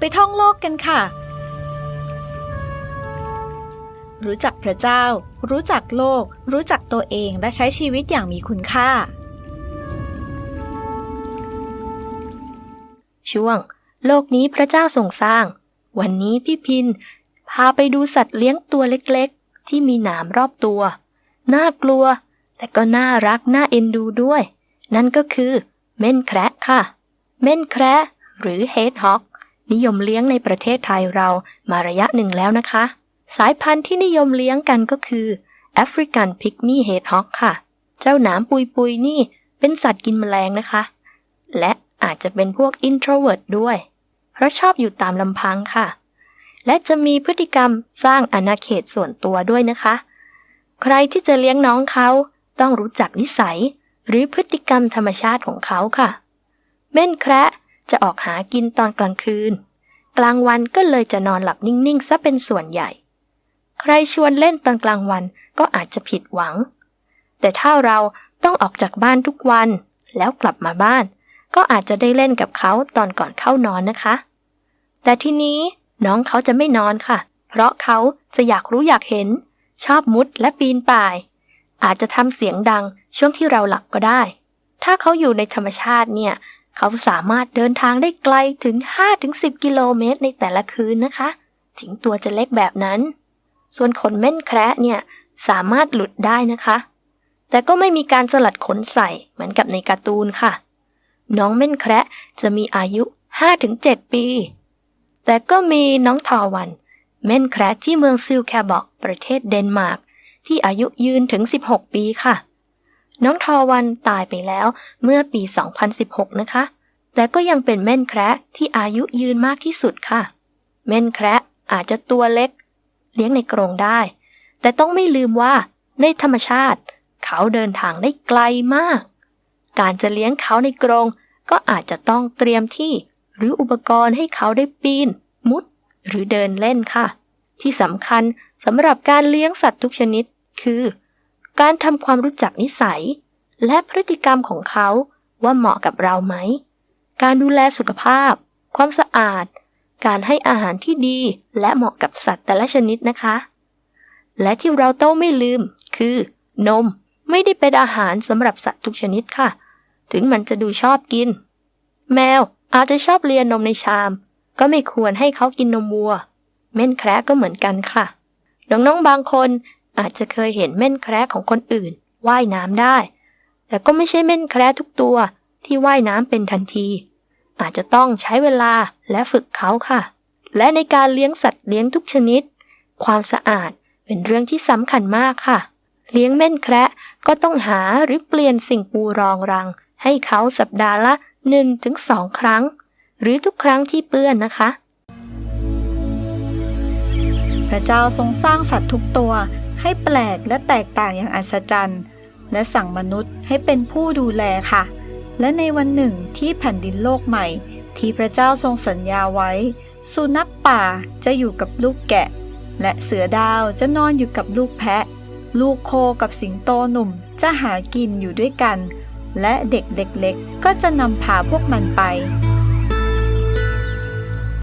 ไปท่องโลกกันค่ะ รู้จักพระเจ้า รู้จักโลก รู้จักตัวเองและใช้ชีวิตอย่างมีคุณค่า ช่วง โลกนี้พระเจ้าทรงสร้าง วันนี้พี่พิน พาไปดูสัตว์เลี้ยงตัวเล็กๆ ที่มีหนามรอบตัว น่ากลัว แต่ก็น่ารักน่าเอ็นดูด้วย นั่นก็คือ เม่นแคระค่ะ เม่นแคระหรือเฮดฮอก นิยมเลี้ยงในประเทศไทยเรามาระยะหนึ่งแล้วนะคะ สายพันธุ์ที่นิยมเลี้ยงกันก็คือแอฟริกันพิกมี่เฮดฮอกค่ะ เจ้าหนามปุยปุยๆนี่เป็นสัตว์กินแมลงนะคะ และอาจจะเป็นพวก introvert ด้วย เพราะชอบอยู่ตามลำพังค่ะ และจะมีพฤติกรรมสร้างอาณาเขตส่วนตัวด้วยนะคะ ใครที่จะเลี้ยงน้องเขาต้องรู้จักนิสัย หรือพฤติกรรมธรรมชาติของเขาค่ะ เม่นแคระ จะออกหากินตอนกลางคืน กลางวันก็เลยจะนอนหลับนิ่งๆซะเป็นส่วนใหญ่ ใครชวนเล่นตอนกลางวันก็อาจจะผิดหวัง แต่ถ้าเราต้องออกจากบ้านทุกวัน แล้วกลับมาบ้าน ก็อาจจะได้เล่นกับเขาตอนก่อนเข้านอนนะคะ แต่ทีนี้น้องเขาจะไม่นอนค่ะ เพราะเขาจะอยากรู้อยากเห็น ชอบมุดและปีนป่าย อาจจะทำเสียงดังช่วงที่เราหลับก็ได้ ถ้าเขาอยู่ในธรรมชาติเนี่ย เขาสามารถเดินทางได้ไกลถึง 5-10 กิโลเมตรในแต่ละคืนนะคะ ถึงตัวจะเล็กแบบนั้น ส่วนขนเม่นแคระเนี่ยสามารถหลุดได้นะคะ แต่ก็ไม่มีการสลัดขนใส่เหมือนกับในการ์ตูนค่ะ น้องเม่นแคระจะมีอายุ 5-7 ปี แต่ก็มีน้องทอวัน เม่นแคระที่เมืองซิลแคบอกประเทศเดนมาร์กที่อายุยืนถึง 16 ปีค่ะ น้องทอวันตายไปแล้วเมื่อปี 2016 นะคะ แต่ก็ยังเป็นเม่นแคระที่อายุยืนมากที่สุดค่ะ เม่นแคระอาจจะตัวเล็ก เลี้ยงในกรงได้ แต่ต้องไม่ลืมว่าในธรรมชาติ เขาเดินทางได้ไกลมาก การจะเลี้ยงเขาในกรงก็อาจจะต้องเตรียมที่หรืออุปกรณ์ให้เขาได้ปีน มุด หรือเดินเล่นค่ะ ที่สำคัญสำหรับการเลี้ยงสัตว์ทุกชนิด คือ การทำความรู้จักนิสัย และพฤติกรรมของเขาว่าเหมาะกับเราไหม การดูแลสุขภาพ ความสะอาด การให้อาหารที่ดีและเหมาะกับสัตว์แต่ละชนิดนะคะ และที่เราต้องไม่ลืม คือ นมไม่ได้เป็นอาหารสำหรับสัตว์ทุกชนิดค่ะ ถึงมันจะดูชอบกิน แมวอาจจะชอบเลียนนมในชาม ก็ไม่ควรให้เขากินนมวัว เม่นแคระก็เหมือนกันค่ะ น้องๆบางคนอาจจะเคยเห็นเม่นแคระของคนอื่น ว่ายน้ำได้ แต่ก็ไม่ใช่เม่นแคระทุกตัวที่ว่ายน้ำเป็นทันที อาจจะต้องใช้เวลาและฝึกเขาค่ะ และในการเลี้ยงสัตว์เลี้ยงทุกชนิด ความสะอาดเป็นเรื่องที่สำคัญมากค่ะ เลี้ยงเม่นแคระก็ต้องหาหรือเปลี่ยนสิ่งปูรองรัง ให้เขาสัปดาห์ละ 1-2 ครั้ง หรือทุกครั้งที่เปื้อนนะคะ พระเจ้าทรงสร้างสัตว์ทุกตัวให้แปลกและแตกต่างอย่างอัศจรรย์ และสั่งมนุษย์ให้เป็นผู้ดูแลค่ะ และในวันหนึ่งที่แผ่นดินโลกใหม่ ที่พระเจ้าทรงสัญญาไว้ สุนัขป่าจะอยู่กับลูกแกะ และเสือดาวจะนอนอยู่กับลูกแพะ ลูกโคกับสิงโตหนุ่มจะหากินอยู่ด้วยกัน และเด็กเล็กๆก็จะนำพาพวกมันไป